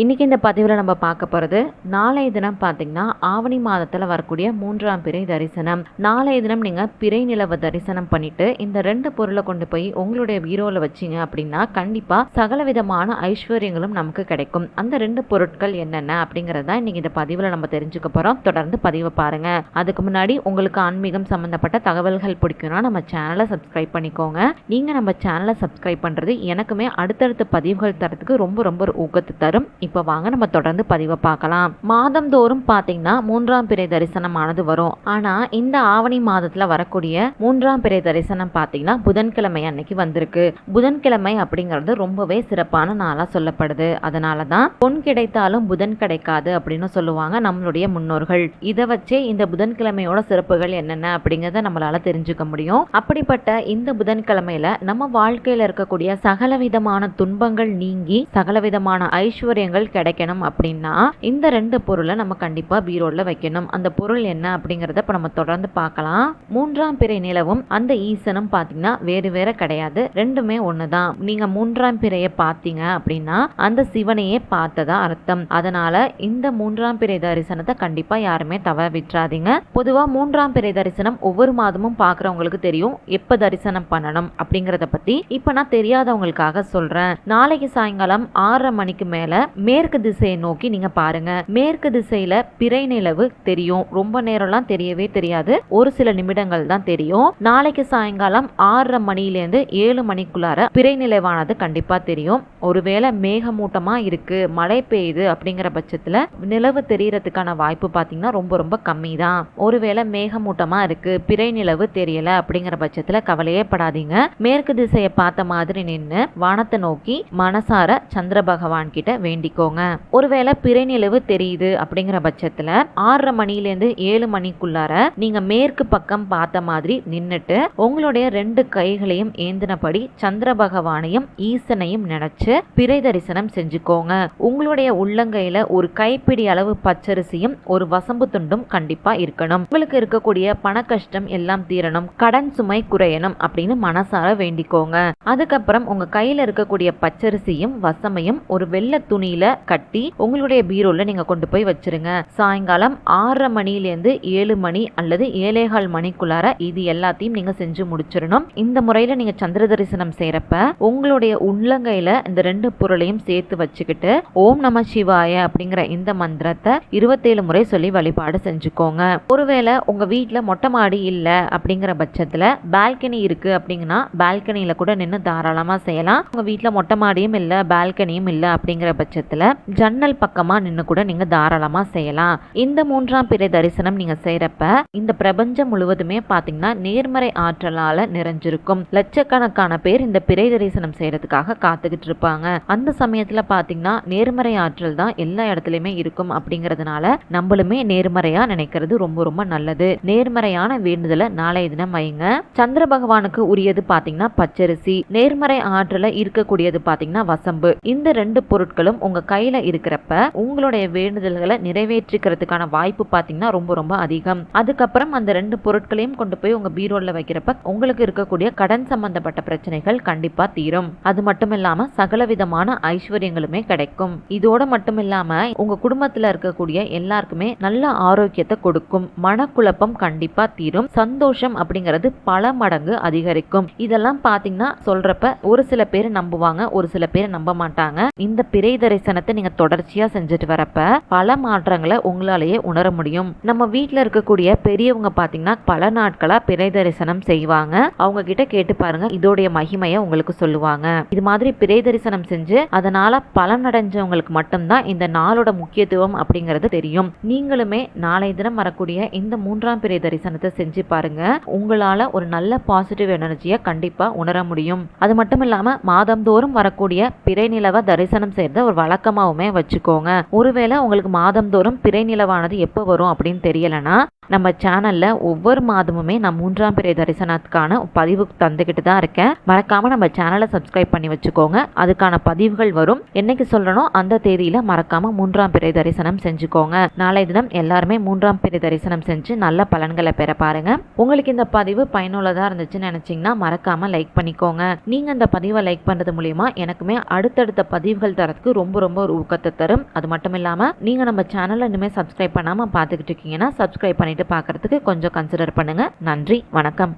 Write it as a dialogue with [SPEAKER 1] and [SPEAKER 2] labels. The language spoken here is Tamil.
[SPEAKER 1] இன்றைக்கி இந்த பதிவில் நம்ம பார்க்க போகிறது நாளைய தினம் பார்த்தீங்கன்னா ஆவணி மாதத்தில் வரக்கூடிய மூன்றாம் பிறை தரிசனம். நாளைய தினம் நீங்கள் பிறை நிலவை தரிசனம் பண்ணிட்டு இந்த ரெண்டு பொருளை கொண்டு போய் உங்களுடைய பீரோவில் வச்சீங்க அப்படின்னா கண்டிப்பாக சகல விதமான ஐஸ்வர்யங்களும் நமக்கு கிடைக்கும். அந்த ரெண்டு பொருட்கள் என்னென்ன அப்படிங்கிறத இன்றைக்கி இந்த பதிவில் நம்ம தெரிஞ்சுக்க போகிறோம் தொடர்ந்து பதிவை பாருங்கள் அதுக்கு முன்னாடி உங்களுக்கு ஆன்மீகம் சம்மந்தப்பட்ட தகவல்கள் பிடிக்கும்னா நம்ம சேனலை சப்ஸ்கிரைப் பண்ணிக்கோங்க. நீங்கள் நம்ம சேனலை சப்ஸ்கிரைப் பண்ணுறது எனக்குமே அடுத்தடுத்த பதிவுகள் தரத்துக்கு ரொம்ப ரொம்ப ஊக்கத்தை தரும். இப்போ வாங்க நம்ம தொடர்ந்து பதிவை பார்க்கலாம். மாதந்தோறும் பார்த்தீங்கன்னா மூன்றாம் பிறை தரிசனமானது வரும். ஆனால் இந்த ஆவணி மாதத்தில் வரக்கூடிய மூன்றாம் பிறை தரிசனம் பார்த்தீங்கன்னா புதன்கிழமை அன்னைக்கு வந்திருக்கு. புதன்கிழமை அப்படிங்கிறது ரொம்பவே சிறப்பான நாளாக சொல்லப்படுது. அதனால தான் பொன் கிடைத்தாலும் புதன் கிடைக்காது அப்படின்னு சொல்லுவாங்க நம்மளுடைய முன்னோர்கள். இதை வச்சே இந்த புதன்கிழமையோட சிறப்புகள் என்னென்ன அப்படிங்கிறத நம்மளால தெரிஞ்சுக்க முடியும். அப்படிப்பட்ட இந்த புதன்கிழமையில நம்ம வாழ்க்கையில இருக்கக்கூடிய சகலவிதமான துன்பங்கள் நீங்கி சகலவிதமான ஐஸ்வர்யங்கள் கிடைக்கணும் அப்படின்னா இந்த ரெண்டு பொருளை நம்ம கண்டிப்பா பீரோல வைக்கணும். அந்த பொருள் என்ன அப்படிங்கறத இப்ப நம்ம தொடர்ந்து பார்க்கலாம். மூன்றாம் பிறை நிலவும் அந்த ஈசனும் பாத்தீங்கன்னா வேறு வேற கிடையாது. ரெண்டுமே ஒண்ணுதான். நீங்க மூன்றாம் பிறையை பார்த்தீங்க அப்படின்னா அந்த சிவனையே பார்த்ததா அர்த்தம். அதனால இந்த மூன்றாம் பிறை தரிசனத்தை கண்டிப்பா யாருமே தவற விட்டுறாதீங்க. பொதுவா மூன்றாம் பிறை தரிசனம் ஒவ்வொரு மாதமும் பார்க்குறவங்களுக்கு தெரியும் எப்ப தரிசனம் பண்ணணும் அப்படிங்கறத பத்தி. இப்ப நான் தெரியாதவங்களுக்காக சொல்றேன். நாளைக்கு சாயங்காலம் ஆறரை மணிக்கு மேல மேற்கு திசையை நோக்கி நீங்க பாருங்க. மேற்கு திசையில பிறை நிலவு தெரியும். ரொம்ப நேரம்லாம் தெரியவே தெரியாது. ஒரு சில நிமிடங்கள் தான் தெரியும். நாளைக்கு சாயங்காலம் ஆறரை மணிலேருந்து ஏழு மணிக்குள்ளார பிறை நிலவானது கண்டிப்பா தெரியும். ஒருவேளை மேகமூட்டமா இருக்கு மழை பெய்யுது அப்படிங்கிற பட்சத்துல நிலவு தெரியறதுக்கான வாய்ப்பு பாத்தீங்கன்னா ரொம்ப ரொம்ப கம்மி தான் ஒருவேளை மேகமூட்டமா இருக்கு பிறை நிலவு தெரியல அப்படிங்கிற பட்சத்துல கவலையே படாதீங்க. மேற்கு திசையை பார்த்த மாதிரி நின்று வானத்தை நோக்கி மனசார சந்திர பகவான் கிட்ட எழுதிக்கோங்க ஒருவேளை பிறை நிலவு தெரியுது அப்படிங்கிற பட்சத்துல ஆறரை மணிலேருந்து ஏழு மணிக்குள்ளார நீங்க மேற்கு பக்கம் பார்த்த மாதிரி நின்னுட்டு உங்களுடைய ரெண்டு கைகளையும் ஏந்தினபடி சந்திர பகவானையும் ஈசனையும் நினைச்சு பிறை தரிசனம் செஞ்சுக்கோங்க. உங்களுடைய உள்ளங்கையில ஒரு கைப்பிடி அளவு பச்சரிசியும் ஒரு வசம்பு துண்டும் கண்டிப்பா இருக்கணும். உங்களுக்கு இருக்கக்கூடிய பண கஷ்டம் எல்லாம் தீரணும். கடன் சுமை குறையணும் அப்படின்னு மனசார வேண்டிக்கோங்க. அதுக்கப்புறம் உங்க கையில இருக்கக்கூடிய பச்சரிசியும் வசமையும் ஒரு வெள்ள துணியில கட்டி உங்களுடைய பீரோல நீங்க கொண்டு போய் வச்சிருங்க. சாயங்காலம் ஆறரை மணிலேருந்து ஏழு மணி அல்லது ஏழேகால் மணிக்குள்ளார இது எல்லாத்தையும் நீங்க செஞ்சு முடிச்சிடணும். இந்த முறையில நீங்க சந்திர தரிசனம் செய்யறப்ப உங்களுடைய உள்ளங்கையில இந்த ரெண்டு பொருளையும் சேர்த்து வச்சுக்கிட்டு ஓம் நம சிவாய அப்படிங்கிற இந்த மந்திரத்தை இருபத்தேழு முறை சொல்லி வழிபாடு செஞ்சுக்கோங்க. ஒருவேளை உங்க வீட்டுல மொட்டை மாடி இல்ல அப்படிங்கிற பட்சத்துல பால்கனி இருக்கு அப்படிங்கன்னா பால்கனியில கூட நின்று தாராளமா செய்யலாம். உங்க வீட்டுல மொட்டை மாடியும் இல்ல பால்கனியும் இல்ல அப்படிங்கிற பட்சத்துல ஜன்னல் பக்கமா நின்று கூட நீங்க தாராளமா செய்யலாம். இந்த மூன்றாம் பிறை தரிசனம் நீங்க செய்யறப்ப இந்த பிரபஞ்சம் முழுவதுமே பாத்தீங்கன்னா நேர்மறை ஆற்றலால நிறைஞ்சிருக்கும். லட்சக்கணக்கான பேர் இந்த பிறை தரிசனம் செய்யறதுக்காக காத்துக்கிட்டு இருப்பாங்க. அந்த சமயத்துல பாத்தீங்கன்னா நேர்மறை ஆற்றல் தான் எல்லா இடத்துலயுமே இருக்கும் அப்படிங்கறதுனால நம்மளுமே நேர்மறையா நினைக்கிறது ரொம்ப ரொம்ப நல்லது. நேர்மறையான வேண்டுதலை நாளைய தினம் வைங்க. சந்திர பகவானுக்கு உரியது பாத்தீங்கன்னா பச்சரிசி. நேர்மறை ஆற்றல இருக்கக்கூடியது பாத்தீங்கன்னா வசம்பு. இந்த ரெண்டு பொருட்களும் உங்க கையில இருக்கிறப்ப உங்களுடைய வேண்டுதல்களை நிறைவேற்றிக்கிறதுக்கான வாய்ப்பு பாத்தீங்கன்னா ரொம்ப ரொம்ப அதிகம். அதுக்கப்புறம் அந்த ரெண்டு பொருட்களையும் கொண்டு போய் உங்க பீரோல வைக்கிறப்ப உங்களுக்கு இருக்கக்கூடிய கடன் சம்பந்தப்பட்ட பிரச்சனைகள் கண்டிப்பா தீரும். அது மட்டும் இல்லாம சகல விதமான ஐஸ்வர்யங்களுமே கிடைக்கும். இதோட மட்டும் இல்லாம உங்க குடும்பத்துல இருக்கக்கூடிய எல்லாருக்குமே நல்ல ஆரோக்கியத்தை கொடுக்கும். மனக்குழப்பம் கண்டிப்பா தீரும். சந்தோஷம் அப்படிங்கிறது பல மடங்கு அதிகரிக்கும். இதெல்லாம் பாத்தீங்கன்னா சொல்றப்ப ஒரு சில பேர் நம்புவாங்க ஒரு சில பேர் நம்ப மாட்டாங்க. இந்த பிறை தரிசனத்தை நீங்க தொடர்ச்சியா செஞ்சுட்டு வரப்ப பல மாற்றங்களை உங்களாலேயே உணர முடியும். நம்ம வீட்டுல இருக்கக்கூடிய பெரியவங்க பாத்தீங்கன்னா பல நாட்களா பிறை தரிசனம் செய்வாங்க. அவங்க கிட்ட கேட்டு பாருங்க இதோடைய மகிமையை உங்களுக்கு சொல்லுவாங்க. இது மாதிரி பிறை தரிசனம் செஞ்சு அதனால பலனடைஞ்சவங்களுக்கு மட்டும்தான் இந்த நாளோட முக்கியத்துவம் அப்படிங்கிறது தெரியும். நீங்களுமே நாளை தினம் வரக்கூடிய இந்த மூன்றாம் பிறை தரிசனத்தை செஞ்சு பாருங்க. உங்களால ஒரு நல்ல பாசிட்டிவ் எனர்ஜியை கண்டிப்பா உணர முடியும். அது மட்டும் இல்லாம மாதந்தோறும் வரக்கூடிய பிறை நிலவை தரிசனம் செய்யறத ஒரு வழக்கமாவுமே வச்சுக்கோங்க. ஒருவேளை உங்களுக்கு மாதந்தோறும் பிறை நிலவானது எப்போ வரும் அப்படின்னு தெரியலைன்னா நம்ம சேனலில் ஒவ்வொரு மாதமுமே நான் மூன்றாம் பிறை தரிசனத்துக்கான பதிவு தந்துக்கிட்டு தான் இருக்கேன். மறக்காமல் நம்ம சேனலை சப்ஸ்கிரைப் பண்ணி வச்சுக்கோங்க. அதுக்கான பதிவுகள் வரும். என்னைக்கு சொல்கிறனோ அந்த தேதியில் மறக்காமல் மூன்றாம் பிறை தரிசனம் செஞ்சுக்கோங்க. நாளை தினம் எல்லாருமே மூன்றாம் பிறை தரிசனம் செஞ்சு நல்ல பலன்களை பெற பாருங்க. உங்களுக்கு இந்த பதிவு பயனுள்ளதாக இருந்துச்சுன்னு நினச்சிங்கன்னா மறக்காமல் லைக் பண்ணிக்கோங்க. நீங்கள் இந்த பதிவை லைக் பண்ணுறது மூலிமா எனக்குமே அடுத்தடுத்த பதிவுகள் தரத்துக்கு ரொம்ப ரொம்ப ஒரு ஊக்கத்தை தரும். அது மட்டும் இல்லாமல் நீங்கள் நம்ம சேனலை இனிமேல் சப்ஸ்கிரைப் பண்ணாமல் பார்த்துக்கிட்டு இருக்கீங்கன்னா சப்ஸ்கிரைப் பண்ணிவிட்டு பார்க்குறதுக்கு கொஞ்சம் கன்சிடர் பண்ணுங்கள் நன்றி வணக்கம்.